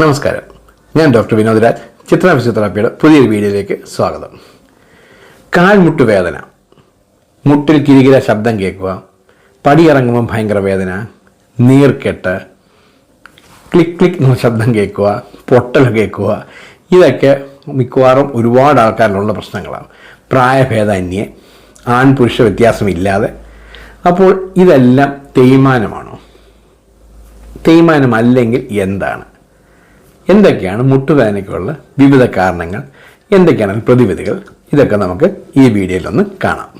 നമസ്കാരം. ഞാൻ ഡോക്ടർ വിനോദ് രാജ്. ചിത്ര ഫിസിയോതെറാപ്പിയുടെ പുതിയൊരു വീഡിയോയിലേക്ക് സ്വാഗതം. കാൽമുട്ട് വേദന മുട്ടിൽ കിരികിര ശബ്ദം കേൾക്കുക. പടിയിറങ്ങുമ്പോൾ ഭയങ്കര വേദന. നീർക്കെട്ട്. ക്ലിക്ക് ക്ലിക്ക് എന്ന ശബ്ദം കേൾക്കുക. പൊട്ടൽ കേൾക്കുക. ഇതൊക്കെ മിക്കവാറും ഒരുപാട് ആൾക്കാരിലുള്ള പ്രശ്നങ്ങളാണ്. പ്രായഭേദമന്യേ ആൺ പുരുഷ വ്യത്യാസമില്ലാതെ. അപ്പോൾ ഇതെല്ലാം തേയ്മാനമാണോ? തേയ്മാനമല്ലെങ്കിൽ എന്താണ്? എന്തൊക്കെയാണ് മുട്ടുവേദനയ്ക്കുള്ള വിവിധ കാരണങ്ങൾ? എന്തൊക്കെയാണ് പ്രതിവിധികൾ? ഇതൊക്കെ നമുക്ക് ഈ വീഡിയോയിൽ ഒന്ന് കാണാം.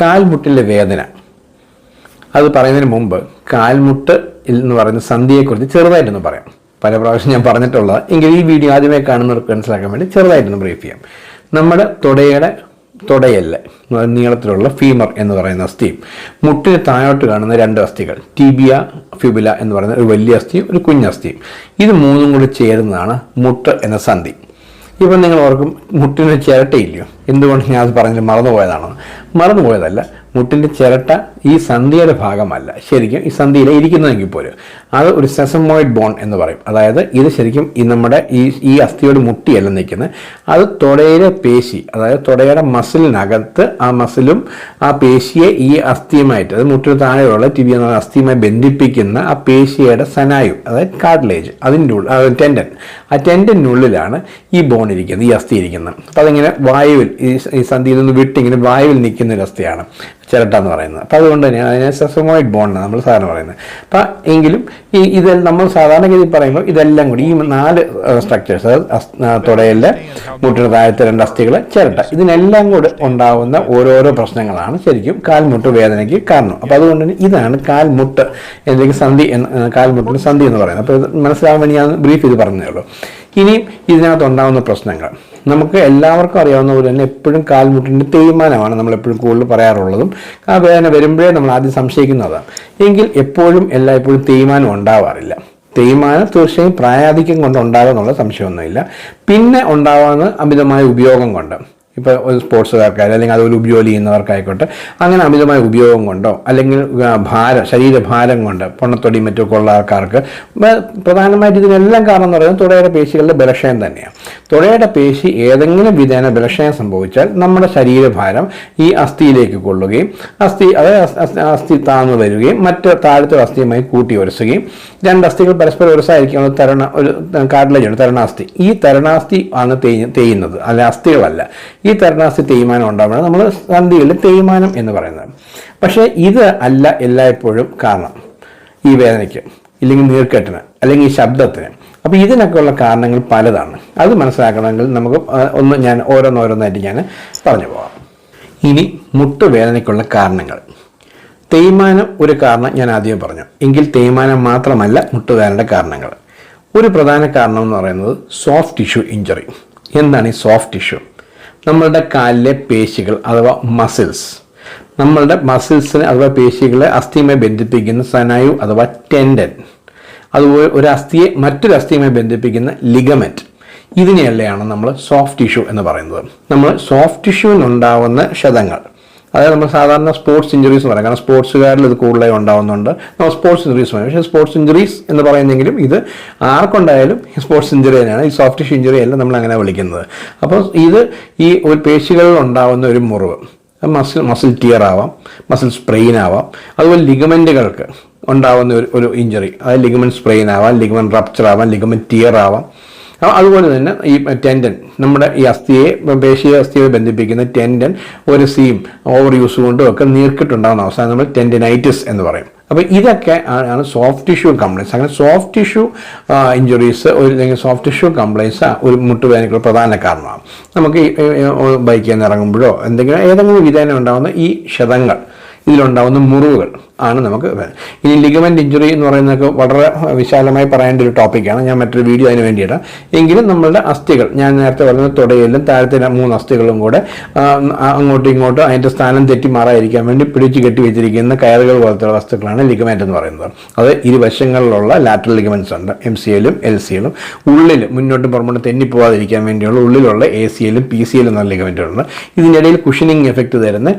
കാൽമുട്ടിലെ വേദന. അത് പറയുന്നതിന് മുമ്പ് കാൽമുട്ട് എന്ന് പറയുന്ന സന്ധിയെക്കുറിച്ച് ചെറുതായിട്ടൊന്ന് പറയാം. പല പ്രാവശ്യം ഞാൻ പറഞ്ഞിട്ടുള്ളത്. എങ്കിൽ ഈ വീഡിയോ ആദ്യമേ കാണുന്നവർക്ക് മനസ്സിലാക്കാൻ വേണ്ടി ചെറുതായിട്ടൊന്ന് ബ്രീഫ് ചെയ്യാം. നമ്മുടെ തുടയുടെ തുടയല്ല്. നീളത്തിലുള്ള ഫീമർ എന്ന് പറയുന്ന അസ്ഥിയും. മുട്ടിന് താഴോട്ട് കാണുന്ന രണ്ട് അസ്ഥികൾ ടിബിയ ഫിബുല എന്ന് പറയുന്ന ഒരു വലിയ അസ്ഥിയും ഒരു കുഞ്ഞസ്ഥിയും ഇത് മൂന്നും കൂടി ചേരുന്നതാണ് മുട്ട് എന്ന സന്ധി. ഇപ്പം നിങ്ങൾ ഓർക്കും മുട്ടിന് ചിരട്ടയില്ലയോ? എന്തുകൊണ്ട് ഞാൻ അത് പറഞ്ഞത് മറന്നുപോയതാണോ? മറന്നുപോയതല്ല. മുട്ടിന്റെ ചിരട്ട ഈ സന്ധിയുടെ ഭാഗമല്ല. ശരിക്കും ഈ സന്ധിയിൽ ഇരിക്കുന്നതെങ്കിൽ പോലും. അത് ഒരു സെസമോയിഡ് ബോൺ എന്ന് പറയും. അതായത് ഇത് ശരിക്കും ഈ നമ്മുടെ ഈ ഈ അസ്ഥിയോട് മുട്ടിയല്ല നിൽക്കുന്നത്. അത് തുടയുടെ പേശി അതായത് തുടയുടെ മസിലിനകത്ത് ആ മസിലും ആ പേശിയെ ഈ അസ്ഥിയുമായിട്ട് അത് മുട്ടിന് താഴെയുള്ള ടി വി എന്ന അസ്ഥിയുമായി ബന്ധിപ്പിക്കുന്ന ആ പേശിയുടെ സനായു അതായത് കാർട്ടിലേജ് അതിന്റെ ഉള്ളിൽ ടെൻഡൻ ആ ടെൻഡനുള്ളിലാണ് ഈ ബോൺ ഇരിക്കുന്നത് ഈ അസ്ഥി ഇരിക്കുന്നത്. അപ്പോൾ അതിങ്ങനെ വായുവിൽ ഈ സന്ധിയിൽ നിന്ന് വിട്ടിങ്ങനെ വായുവിൽ നിൽക്കുന്ന ഒരു അസ്ഥിയാണ് ചിരട്ട എന്ന് പറയുന്നത്. അപ്പോൾ അതുകൊണ്ട് തന്നെയാണ് അതിനെ സെസമോയിഡ് ബോണ്ടാണ് നമ്മൾ സാധാരണ പറയുന്നത്. അപ്പം എങ്കിലും ഈ ഇത് നമ്മൾ സാധാരണഗതിയിൽ പറയുമ്പോൾ ഇതെല്ലാം കൂടി ഈ നാല് സ്ട്രക്ചേഴ്സ് തുടയിലെ മുട്ടിന് താഴത്തെ രണ്ട് അസ്ഥികൾ ചിരട്ട ഇതിനെല്ലാം കൂടെ ഉണ്ടാവുന്ന ഓരോരോ പ്രശ്നങ്ങളാണ് ശരിക്കും കാൽമുട്ട് വേദനയ്ക്ക് കാരണം. അപ്പോൾ അതുകൊണ്ട് തന്നെ ഇതാണ് കാൽമുട്ട് എന്തെങ്കിലും സന്ധി എന്ന് കാൽമുട്ടിന് സന്ധി എന്ന് പറയുന്നത്. അപ്പോൾ ഇത് മനസ്സിലാവാൻ വേണ്ടി ഞാൻ ബ്രീഫ് ചെയ്ത് പറഞ്ഞതേ ഉള്ളൂ. ഇനിയും ഇതിനകത്ത് ഉണ്ടാകുന്ന പ്രശ്നങ്ങൾ. നമുക്ക് എല്ലാവർക്കും അറിയാവുന്ന പോലെ തന്നെ എപ്പോഴും കാൽമുട്ടിന്റെ തേയ്മാനമാണ് നമ്മൾ എപ്പോഴും കൂടുതൽ പറയാറുള്ളതും. ആ വേദന വരുമ്പോഴേ നമ്മൾ ആദ്യം സംശയിക്കുന്നതാണ്. എങ്കിൽ എപ്പോഴും എല്ലായ്പ്പോഴും തേയ്മാനം ഉണ്ടാവാറില്ല. തേയ്മാനം തീർച്ചയായും പ്രായാധിക്യം കൊണ്ട് ഉണ്ടാകുക എന്നുള്ള സംശയമൊന്നുമില്ല. പിന്നെ ഉണ്ടാകുന്ന അമിതമായ ഉപയോഗം കൊണ്ട്. ഇപ്പോൾ ഒരു സ്പോർട്സുകാർക്കായാലും അല്ലെങ്കിൽ അതുപോലെ ജോലി ചെയ്യുന്നവർക്കായിക്കോട്ടെ അങ്ങനെ അമിതമായ ഉപയോഗം കൊണ്ടോ അല്ലെങ്കിൽ ഭാരം ശരീരഭാരം കൊണ്ട് പൊണ്ണത്തൊടിയും മറ്റൊക്കെ ഉള്ള ആൾക്കാർക്ക് പ്രധാനമായിട്ട് ഇതിനെല്ലാം കാരണം എന്ന് പറയുന്നത് തുടയുടെ പേശികളുടെ ബലക്ഷയം തന്നെയാണ്. തുടയുടെ പേശി ഏതെങ്കിലും വിധേന ബലക്ഷയം സംഭവിച്ചാൽ നമ്മുടെ ശരീരഭാരം ഈ അസ്ഥിയിലേക്ക് കൊള്ളുകയും അസ്ഥി അതായത് അസ്- അസ്- അസ്ഥി താഴ്ന്നു വരികയും മറ്റ് താഴത്തെ അസ്ഥിയുമായി കൂട്ടി ഉരസുകയും രണ്ട് അസ്ഥികൾ പരസ്പരം ഉരസായിരിക്കും. അത് തരണ ഒരു കാർഡിലേജാണ് തരണാസ്ഥി. ഈ തരണാസ്ഥി ആണ് തേയ് തേയുന്നത്. അല്ലെ അസ്ഥികളല്ല. ഈ തരണാസ്ഥി തേയ്മാനം ഉണ്ടാവുന്നത് നമ്മൾ സന്ധികളിൽ തേയ്മാനം എന്ന് പറയുന്നത്. പക്ഷേ ഇത് അല്ല എല്ലായ്പ്പോഴും കാരണം. ഈ വേദനയ്ക്ക് ഇല്ലെങ്കിൽ നീർക്കെട്ടിന് അല്ലെങ്കിൽ ഈ ശബ്ദത്തിന്. അപ്പോൾ ഇതിനൊക്കെയുള്ള കാരണങ്ങൾ പലതാണ്. അത് മനസ്സിലാക്കണമെങ്കിൽ നമുക്ക് ഒന്ന് ഞാൻ ഓരോന്നോരോന്നായിട്ട് ഞാൻ പറഞ്ഞു പോകാം ഇനി മുട്ടുവേദനയ്ക്കുള്ള കാരണങ്ങൾ. തേയ്മാനം ഒരു കാരണം ഞാൻ ആദ്യം പറഞ്ഞു. എങ്കിൽ തേയ്മാനം മാത്രമല്ല മുട്ടുവേദനയുടെ കാരണങ്ങൾ. ഒരു പ്രധാന കാരണം എന്ന് പറയുന്നത് സോഫ്റ്റ് ടിഷ്യൂ ഇഞ്ചറി എന്താണ് ഈ സോഫ്റ്റ് ടിഷ്യൂ നമ്മളുടെ കാലിലെ പേശികൾ അഥവാ മസിൽസ് നമ്മളുടെ മസിൽസിനെ അഥവാ പേശികളെ അസ്ഥിയുമായി ബന്ധിപ്പിക്കുന്ന സനായു അഥവാ ടെൻഡൻ അതുപോലെ ഒരു അസ്ഥിയെ മറ്റൊരു അസ്ഥിയുമായി ബന്ധിപ്പിക്കുന്ന ലിഗമെന്റ് ഇതിനെയല്ലാണ് നമ്മൾ സോഫ്റ്റ് ടിഷ്യൂ എന്ന് പറയുന്നത്. നമ്മൾ സോഫ്റ്റ് ടിഷ്യൂവിനുണ്ടാവുന്ന ക്ഷതങ്ങൾ. അതായത് നമ്മൾ സാധാരണ സ്പോർട്സ് ഇഞ്ചുറീസ് എന്ന് പറയാം. കാരണം സ്പോർട്സുകാരിൽ ഇത് കൂടുതലായി ഉണ്ടാവുന്നുണ്ട്. നമ്മൾ സ്പോർട്സ് ഇഞ്ചുറീസ് പറയും. പക്ഷേ സ്പോർട്സ് ഇഞ്ചുറീസ് എന്ന് പറയുന്നെങ്കിലും ഇത് ആർക്കുണ്ടായാലും സ്പോർട്സ് ഇഞ്ചുറി തന്നെയാണ്. ഈ സോഫ്റ്റ് ടിഷ്യൂ ഇഞ്ചുറി അല്ല നമ്മൾ അങ്ങനെ വിളിക്കുന്നത്. അപ്പോൾ ഇത് ഈ ഒരു പേശികളിൽ ഉണ്ടാകുന്ന ഒരു മുറിവ്. മസിൽ മസിൽ ടിയർ ആവാം മസിൽ സ്പ്രെയിൻ ആവാം. അതുപോലെ ലിഗമെന്റുകൾക്ക് ഉണ്ടാവുന്ന ഒരു ഒരു ഇഞ്ചറി അത് ലിഗമെന്റ് സ്പ്രെയിൻ ആവാം ലിഗമെന്റ് റപ്ചർ ആവാം ലിഗമെന്റ് ടിയർ ആവാം. അതുപോലെ തന്നെ ഈ ടെൻഡൻ നമ്മുടെ ഈ അസ്ഥിയെ പേശീയ അസ്ഥിയെ ബന്ധിപ്പിക്കുന്ന ടെൻഡൻ ഒരു സീം ഓവർ യൂസ് കൊണ്ടും ഒക്കെ നീർക്കിട്ടുണ്ടാകുന്ന അവസാനം നമ്മൾ ടെൻഡനൈറ്റിസ് എന്ന് പറയും. അപ്പോൾ ഇതൊക്കെ ആണ് സോഫ്റ്റ് ടിഷ്യൂ കംപ്ലൈൻസ് അങ്ങനെ സോഫ്റ്റ് ടിഷ്യൂ ഇഞ്ചുറീസ് ഒരു അല്ലെങ്കിൽ സോഫ്റ്റ് ടിഷ്യൂ കംപ്ലൈൻസ് ഒരു മുട്ടുവേദനയ്ക്കുള്ള പ്രധാന കാരണമാണ് നമുക്ക് ബൈക്കിൽ നിന്ന് ഇറങ്ങുമ്പോഴോ എന്തെങ്കിലും ഏതെങ്കിലും വിധേന ഉണ്ടാകുന്ന ഈ ക്ഷതങ്ങൾ ഇതിലുണ്ടാവുന്ന മുറിവുകൾ ആണ് നമുക്ക്. ഇനി ലിഗമെന്റ് ഇഞ്ചുറി എന്ന് പറയുന്നതൊക്കെ വളരെ വിശാലമായി പറയേണ്ട ഒരു ടോപ്പിക്കാണ് ഞാൻ മറ്റൊരു വീഡിയോ അതിന് വേണ്ടിയിട്ടാണ് എങ്കിലും നമ്മളുടെ അസ്ഥികൾ ഞാൻ നേരത്തെ പറഞ്ഞ തുടയിലും താഴത്തെ മൂന്ന് അസ്ഥികളും കൂടെ അങ്ങോട്ടും ഇങ്ങോട്ടും അതിന്റെ സ്ഥാനം തെറ്റി മാറാതിരിക്കാൻ വേണ്ടി പിടിച്ചു കെട്ടി വെച്ചിരിക്കുന്ന കയറുകൾ പോലത്തെ വസ്തുക്കളാണ് ലിഗമെന്റ് എന്ന് പറയുന്നത്. അത് ഇരുവശങ്ങളിലുള്ള ലാറ്ററൽ ലിഗമെന്റ്സ് ഉണ്ട്. എം സി എല്ലും എൽ സി എല്ലും ഉള്ളിൽ മുന്നോട്ടും പുറമോട്ടും തെന്നിപ്പോവാതിരിക്കാൻ വേണ്ടിയുള്ള ഉള്ളിലുള്ള എ സി എല്ലും പി സി എല്ലും എന്ന ലിഗമെന്റുകളുണ്ട് ഇതിനിടയിൽ കുഷനിങ് എഫക്റ്റ് തരുന്ന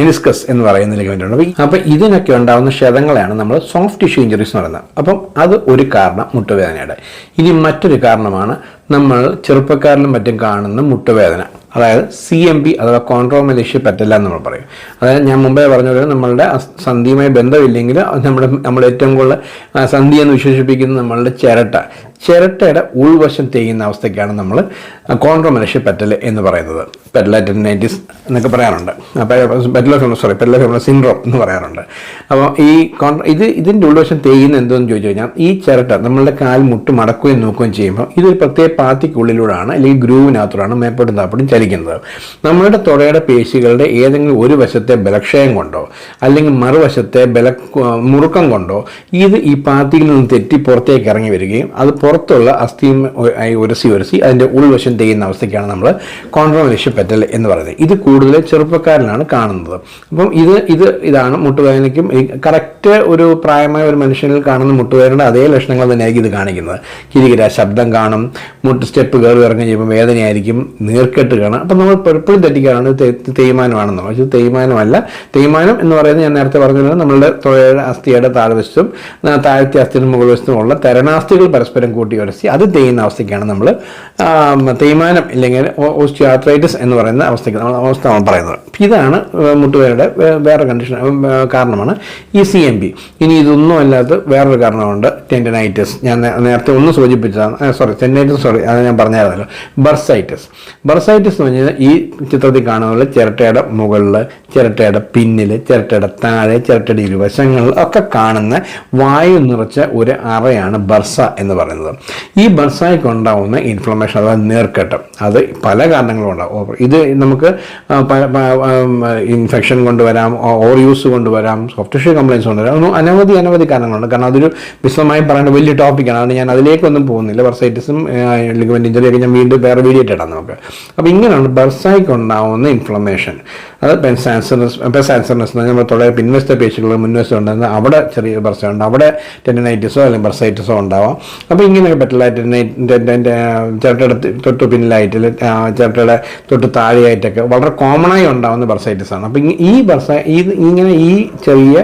മെനിസ്കസ് എന്ന് പറയുന്ന ലിഗമെന്റ് ഉണ്ട് അപ്പോൾ ഇതിനൊക്കെ ഉണ്ടാകുന്ന ക്ഷതങ്ങളെയാണ് നമ്മൾ സോഫ്റ്റ് ടിഷ്യൂ ഇഞ്ചുറീസ് എന്ന് പറയുന്നത്. അപ്പം അത് ഒരു കാരണം മുട്ടുവേദനയുടെ. ഇനി മറ്റൊരു കാരണമാണ് നമ്മൾ ചെറുപ്പക്കാരിലും മറ്റും കാണുന്ന മുട്ടുവേദന. അതായത് സി എം പി അഥവാ കോൺട്രോമലേഷ്യ പറ്റില്ല എന്ന് നമ്മൾ പറയും. അതായത് ഞാൻ മുമ്പേ പറഞ്ഞ പോലെ നമ്മളുടെ സന്ധിയുമായി ബന്ധമില്ലെങ്കിൽ നമ്മുടെ നമ്മൾ ഏറ്റവും കൂടുതൽ സന്ധി എന്ന് വിശേഷിപ്പിക്കുന്ന നമ്മളുടെ ചിരട്ട. ചിരട്ടയുടെ ഉൾവശം തേയുന്ന അവസ്ഥയ്ക്കാണ് നമ്മൾ കോൺട്രോമനഷ്യ പെറ്റൽ എന്ന് പറയുന്നത്. പെറ്റലൈറ്റനൈറ്റിസ് എന്നൊക്കെ പറയാറുണ്ട്. പെറ്റലോ സോറി പെറ്റലോ സിൻഡ്രോം എന്ന് പറയാറുണ്ട്. അപ്പോൾ ഈ കോൺ ഇത് ഇതിന്റെ ഉൾവശം തേയുന്ന എന്തോന്ന് ചോദിച്ചു കഴിഞ്ഞാൽ ഈ ചിരട്ട നമ്മളുടെ കാൽ മുട്ട് മടക്കുകയും നോക്കുകയും ചെയ്യുമ്പോൾ ഇതൊരു പ്രത്യേക പാത്തിക്കുള്ളിലൂടെയാണ് അല്ലെങ്കിൽ ഗ്രൂവിനകത്തോടാണ് മേപ്പോട്ടും താപ്പോട്ടും ചലിക്കുന്നത്. നമ്മളുടെ തുടയുടെ പേശികളുടെ ഏതെങ്കിലും ഒരു വശത്തെ ബലക്ഷയം കൊണ്ടോ അല്ലെങ്കിൽ മറുവശത്തെ ബല മുറുക്കം കൊണ്ടോ ഇത് ഈ പാത്തിയിൽ നിന്ന് തെറ്റി പുറത്തേക്ക് ഇറങ്ങി വരികയും അത് പുറത്തുള്ള അസ്ഥിയും ആയി ഉരസി ഉരസി അതിന്റെ ഉൾവശം തെയ്യുന്ന അവസ്ഥയ്ക്കാണ് നമ്മൾ കോൺട്രോമലേഷ്യ പെറ്റൽ എന്ന് പറയുന്നത്. ഇത് കൂടുതൽ ചെറുപ്പക്കാരിലാണ് കാണുന്നത്. അപ്പം ഇത് ഇത് ഇതാണ് മുട്ടുവേദനയ്ക്കും കറക്റ്റ് ഒരു പ്രായമായ ഒരു മനുഷ്യനിൽ കാണുന്ന മുട്ടുവേദനയുടെ അതേ ലക്ഷണങ്ങൾ തന്നെയായിരിക്കും ഇത് കാണിക്കുന്നത്. കിരികിര ശബ്ദം കാണും മുട്ട് സ്റ്റെപ്പ് കയറി ഇറങ്ങി ചെയ്യുമ്പോൾ വേദനയായിരിക്കും നീർക്കെട്ട് കാണും. അപ്പം നമ്മൾ എപ്പോഴും തെറ്റിക്കാണ് തേയ്മാനമാണെന്ന് പക്ഷേ തേയ്മാനമല്ല. തേയ്മാനം എന്ന് പറയുന്നത് ഞാൻ നേരത്തെ പറഞ്ഞത് നമ്മളുടെ തുഴയുടെ അസ്ഥിയുടെ താഴ്വശത്തും താഴത്തെ അസ്ഥിയുടെ മുകൾ വശത്തുമുള്ള തരണാസ്ഥികൾ പരസ്പരം കൂട്ടി ഉരസി അത് തേയുന്ന അവസ്ഥയ്ക്കാണ് നമ്മൾ തേയ്മാനം ഇല്ലെങ്കിൽ ഓസ്റ്റിയാത്രൈറ്റിസ് എന്ന് പറയുന്ന അവസ്ഥയ്ക്ക് നമ്മൾ അവസ്ഥ പറയുന്നത്. ഇതാണ് മുട്ടുവേരുടെ വേറെ കണ്ടീഷൻ കാരണമാണ്. ഈ സി എം പി ഇനി ഇതൊന്നും അല്ലാത്ത വേറൊരു കാരണമുണ്ട് ടെൻഡനൈറ്റിസ് ഞാൻ നേരത്തെ ഒന്ന് സൂചിപ്പിച്ചതാണ് സോറി ടെൻഡനൈറ്റിസ് സോറി അത് ഞാൻ പറഞ്ഞായിരുന്നല്ലോ. ബർസൈറ്റിസ് ബർസൈറ്റിസ് എന്ന് പറഞ്ഞാൽ ഈ ചിത്രത്തിൽ കാണുന്ന ചിരട്ടയുടെ മുകളിൽ ചിരട്ടയുടെ പിന്നിൽ ചിരട്ടയുടെ താഴെ ചിരട്ടയുടെ ഇരുവശങ്ങളിൽ ഒക്കെ കാണുന്ന വായു നിറച്ച ഒരു അറയാണ് ബർസ എന്ന് പറയുന്നത്. ഈ ബൺസായിക്ക് ഉണ്ടാവുന്ന ഇൻഫ്ലമേഷൻ അഥവാ നീർക്കെട്ട് അത് പല കാരണങ്ങളും ഉണ്ടാവും. ഇത് നമുക്ക് ഇൻഫെക്ഷൻ കൊണ്ടുവരാം ഓവർ യൂസ് കൊണ്ടുവരാം സോഫ്റ്റ് ടിഷ്യൂ കംപ്ലൈൻസ് കൊണ്ടുവരാം അനവധി അനവധി കാരണങ്ങളുണ്ട്. കാരണം അതൊരു വിശദമായി പറയേണ്ട വലിയ ടോപ്പിക്കാണ് അതുകൊണ്ട് ഞാൻ അതിലേക്കൊന്നും പോകുന്നില്ല. ബർസൈറ്റിസും ലിഗമെന്റ് ഇഞ്ചറി ഒക്കെ ഞാൻ വീണ്ടും വേറെ വീഡിയോ ഇട്ടിടാം നമുക്ക്. അപ്പോൾ ഇങ്ങനെയാണ് ബർസായിക്ക് ഉണ്ടാവുന്ന ഇൻഫ്ലമേഷൻ അത് പെൻസാൻസർനസ് പെൻസാൻസർനസ് നമ്മൾ തൊള്ളയെ പിൻവശത്തെ പേശികൾ മുൻവശം അവിടെ ചെറിയ ബർസ ഉണ്ട്. അവിടെ ടെൻഡനൈറ്റിസോ അല്ലെങ്കിൽ ബർസൈറ്റിസോ ഉണ്ടാവാം. അപ്പോൾ ഇങ്ങനെയൊക്കെ പറ്റില്ല ചിരട്ടയുടെ തൊട്ട് പിന്നിലായിട്ട് ചിരട്ടയുടെ തൊട്ട് താഴെയായിട്ടൊക്കെ വളരെ കോമണായി ഉണ്ടാകുന്ന ബർസൈറ്റിസ് ആണ്. അപ്പോൾ ഈ ബർസ ഈ ഇങ്ങനെ ഈ ചെറിയ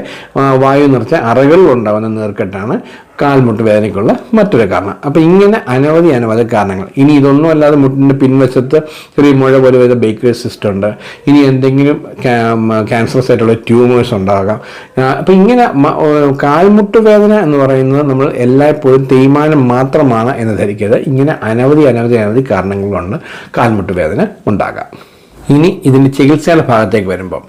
വായു നിറച്ച അറകളിൽ ഉണ്ടാകുന്ന നീർക്കെട്ടാണ് കാൽമുട്ട് വേദനയ്ക്കുള്ള മറ്റൊരു കാരണം. അപ്പോൾ ഇങ്ങനെ അനവധി അനവധി കാരണങ്ങൾ. ഇനി ഇതൊന്നും അല്ലാതെ മുട്ടിന്റെ പിൻവശത്ത് ചെറിയ മുഴ പോലെ വരുന്ന ബേക്കേഴ്സ് സിസ്റ്റം ഉണ്ട്. ഇനി എന്തെങ്കിലും ക്യാൻസറസ് ആയിട്ടുള്ള ട്യൂമേഴ്സ് ഉണ്ടാകാം. അപ്പോൾ ഇങ്ങനെ കാൽമുട്ട് വേദന എന്ന് പറയുന്നത് നമ്മൾ എല്ലായ്പ്പോഴും തേയ്മാനം മാത്രമാണ് എന്ന് ധരിക്കരുത്. ഇങ്ങനെ അനവധി അനവധി അനവധി കാരണങ്ങളുണ്ട്. കാൽമുട്ട് വേദന ഉണ്ടാകാം. ഇനി ഇതിന്റെ ചികിത്സയുടെ ഭാഗത്തേക്ക് വരുമ്പം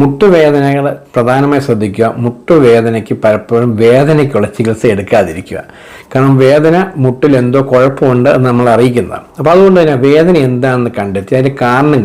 മുട്ടുവേദനകൾ പ്രധാനമായി ശ്രദ്ധിക്കുക. മുട്ടുവേദനയ്ക്ക് പലപ്പോഴും വേദനയ്ക്കുള്ള ചികിത്സ എടുക്കാതിരിക്കുക. കാരണം വേദന മുട്ടിൽ എന്തോ കുഴപ്പമുണ്ട് എന്ന് നമ്മൾ അറിയിക്കുന്നതാണ് അപ്പോൾ അതുകൊണ്ട് തന്നെ വേദന എന്താണെന്ന് കണ്ടെത്തി അതിന്റെ കാരണം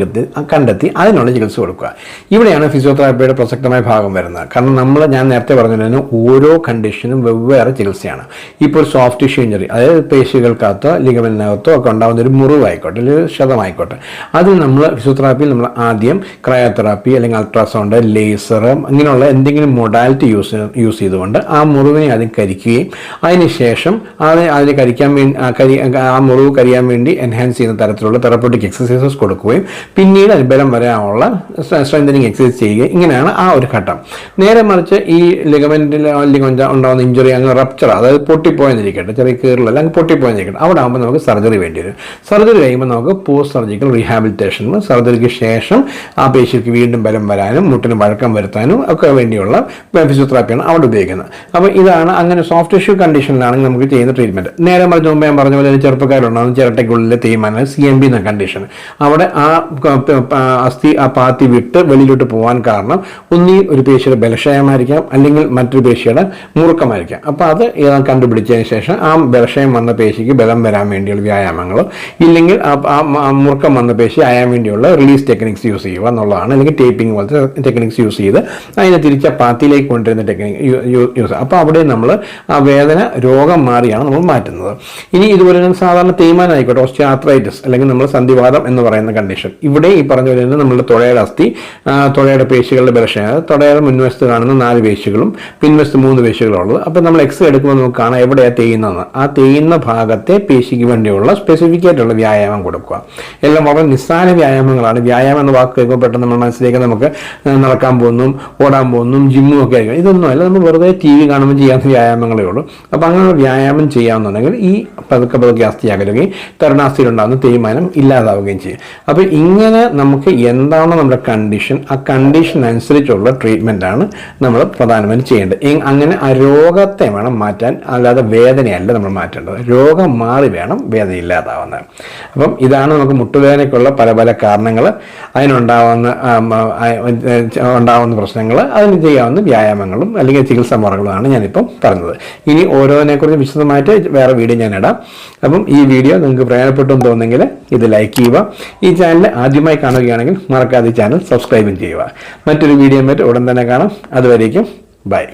കണ്ടെത്തി അതിനുള്ള ചികിത്സ കൊടുക്കുക. ഇവിടെയാണ് ഫിസിയോതെറാപ്പിയുടെ പ്രസക്തമായ ഭാഗം വരുന്നത്. കാരണം നമ്മൾ ഞാൻ നേരത്തെ പറഞ്ഞിരുന്നു ഓരോ കണ്ടീഷനും വെവ്വേറെ ചികിത്സയാണ്. ഇപ്പോൾ സോഫ്റ്റ് ടിഷ്യൂ ഇഞ്ചറി അതായത് പേശികൾക്കകത്തോ ലിഗമനകത്തോ ഒക്കെ ഉണ്ടാകുന്ന ഒരു മുറിവായിക്കോട്ടെ അല്ലെങ്കിൽ ക്ഷതമായിക്കോട്ടെ അതിൽ നമ്മൾ ഫിസിയോതെറാപ്പിയിൽ നമ്മൾ ആദ്യം ക്രയോതെറാപ്പി അല്ലെങ്കിൽ അൾട്രാസൗണ്ട് ലേസർ ഇങ്ങനെയുള്ള എന്തെങ്കിലും മൊഡാലിറ്റി യൂസ് യൂസ് ചെയ്തുകൊണ്ട് ആ മുറിവിനെ ആദ്യം കരിക്കുകയും അതിനുശേഷം അത് അതിന് കരിക്കാൻ വേണ്ടി ആ മുറിവ് കരിയാൻ വേണ്ടി എൻഹാൻസ് ചെയ്യുന്ന തരത്തിലുള്ള തെറപ്പറ്റിക് എക്സസൈസസ് കൊടുക്കുകയും പിന്നീട് ബലം വരാനുള്ള സ്ട്രെങ്തനിങ് എക്സസൈസ് ചെയ്യുകയും ഇങ്ങനെയാണ് ആ ഒരു ഘട്ടം. നേരെ മറിച്ച് ഈ ലിഗമെന്റ് ഉണ്ടാകുന്ന ഇഞ്ചുറി അങ്ങ് റപ്ചർ അതായത് പൊട്ടിപ്പോയെന്നിരിക്കട്ടെ ചെറിയ കീറിൽ അല്ലെങ്കിൽ പൊട്ടിപ്പോയെന്നിരിക്കട്ടെ അവിടെ ആകുമ്പോൾ നമുക്ക് സർജറി വേണ്ടി വരും. സർജറി കഴിയുമ്പോൾ നമുക്ക് പോസ്റ്റ് സർജിക്കൽ റീഹാബിലിറ്റേഷൻ സർജറിക്ക് ശേഷം ആ പേശിക്ക് വീണ്ടും ബലം വരാനും മുട്ടിന് വഴക്കം വരുത്താനും ഒക്കെ വേണ്ടിയുള്ള ഫിസിയോതെറാപ്പിയാണ് അവിടെ ഉപയോഗിക്കുന്നത്. അപ്പോൾ ഇതാണ് അങ്ങനെ സോഫ്റ്റ് ടിഷ്യൂ കണ്ടീഷനിലാണെങ്കിൽ നമുക്ക് ചെയ്യുന്ന ട്രീറ്റ്മെന്റ് നേരെ മറിച്ച് മുമ്പ് ഞാൻ പറഞ്ഞ പോലെ ചെറുപ്പക്കാരുണ്ടാകും ചിരട്ടയ്ക്കുള്ളിലെ തീരുമാനം സി എം ബി എന്ന കണ്ടീഷൻ അവിടെ ആ അസ്ഥി ആ പാത്തി വിട്ട് വെളിയിലോട്ട് പോകാൻ കാരണം ഒന്നീ ഒരു പേശിയുടെ ബലക്ഷയമായിരിക്കാം അല്ലെങ്കിൽ മറ്റൊരു പേശിയുടെ മുറുക്കമായിരിക്കാം. അപ്പോൾ അത് കണ്ടുപിടിച്ചതിന് ശേഷം ആ ബലക്ഷയം വന്ന പേശിക്ക് ബലം വരാൻ വേണ്ടിയുള്ള വ്യായാമങ്ങൾ ഇല്ലെങ്കിൽ ആ മുറുക്കം വന്ന പേശി അയാൻ വേണ്ടിയുള്ള റിലീസ് ടെക്നിക്സ് യൂസ് ചെയ്യുക എന്നുള്ളതാണ് അല്ലെങ്കിൽ ടേപ്പിംഗ് പോലത്തെ ടെക്നിക്സ് യൂസ് ചെയ്ത് അതിനെ തിരിച്ച പാത്തിയിലേക്ക് കൊണ്ടുവരുന്ന ടെക്നിക് യൂസ് അപ്പോൾ അവിടെ നമ്മൾ ആ വേദന രോഗം മാറിയാണ് നമ്മൾ മാറ്റുന്നത്. ഇനി ഇതുപോലെ തന്നെ സാധാരണ തേയ്മാനം ആയിക്കോട്ടെ ഓസ്റ്റിയാത്രൈറ്റിസ് അല്ലെങ്കിൽ നമ്മൾ സന്ധിവാദം എന്ന് പറയുന്ന കണ്ടീഷൻ ഇവിടെ ഈ പറഞ്ഞ പോലെ തന്നെ നമ്മുടെ തുഴയുടെ അസ്ഥി തുഴയുടെ പേശികളുടെ ബലക്ഷയം തുടയുടെ മുൻവശത്ത് കാണുന്ന നാല് പേശികളും പിൻവശത്ത് മൂന്ന് പേശികളും ഉള്ളത്. അപ്പോൾ നമ്മൾ എക്സ് എടുക്കുമ്പോൾ നമുക്ക് കാണാം എവിടെയാണ് തേയുന്നതെന്ന്. ആ തേയുന്ന ഭാഗത്തെ പേശിക്ക് വേണ്ടിയുള്ള സ്പെസിഫിക് ആയിട്ടുള്ള വ്യായാമം കൊടുക്കുക. എല്ലാം വളരെ നിസ്സാര വ്യായാമങ്ങളാണ്. വ്യായാമം എന്ന വാക്ക് കേൾക്കുമ്പോൾ പെട്ടെന്ന് നമ്മൾ മനസ്സിലേക്ക് നമുക്ക് നടക്കാൻ പോകുന്നു ഓടാൻ പോകുന്നു ജിമ്മും ഒക്കെ ആയിരിക്കും ഇതൊന്നും അല്ല നമ്മൾ വെറുതെ ടി വി കാണുമ്പോൾ ചെയ്യാവുന്ന വ്യായാമങ്ങളേ ഉള്ളൂ. അപ്പോൾ അങ്ങനെയുള്ള വ്യായാമം ചെയ്യാമെന്നുണ്ടെങ്കിൽ ഈ പതുക്കെ പതുക്കെ അസ്ഥി അകലുകയും തരുണാസ്ഥിയിലുണ്ടാകുന്ന തേയ്മാനം ഇല്ലാതാവുകയും ചെയ്യും. അപ്പോൾ ഇങ്ങനെ നമുക്ക് എന്താണോ നമ്മുടെ കണ്ടീഷൻ ആ കണ്ടീഷൻ അനുസരിച്ചുള്ള ട്രീറ്റ്മെന്റാണ് നമ്മൾ പ്രധാനമായും ചെയ്യേണ്ടത്. അങ്ങനെ ആ രോഗത്തെ വേണം മാറ്റാൻ അല്ലാതെ വേദനയല്ല നമ്മൾ മാറ്റേണ്ടത്. രോഗം മാറി വേണം വേദന ഇല്ലാതാവുന്നത് അപ്പം ഇതാണ് നമുക്ക് മുട്ടുവേദനയ്ക്കുള്ള പല പല കാരണങ്ങൾ അതിനുണ്ടാവുന്ന ഉണ്ടാവുന്ന പ്രശ്നങ്ങൾ അതിന് ചെയ്യാവുന്ന വ്യായാമങ്ങളും അല്ലെങ്കിൽ ചികിത്സാ മുറകളുമാണ് ഞാനിപ്പം പറഞ്ഞത്. ഇനി ഓരോന്നിനെക്കുറിച്ച് വിശദമായിട്ട് വേറെ വീഡിയോ ഞാൻ ഇടാം. അപ്പം ഈ വീഡിയോ നിങ്ങൾക്ക് പ്രയോജനപ്പെട്ടു തോന്നുന്നെങ്കിൽ ഇത് ലൈക്ക് ചെയ്യുക. ഈ ചാനൽ ആദ്യമായി കാണുകയാണെങ്കിൽ മറക്കാതെ ചാനൽ സബ്സ്ക്രൈബും ചെയ്യുക. മറ്റൊരു വീഡിയോ മറ്റ് ഉടൻ തന്നെ കാണാം. അതുവരേക്കും ബൈ.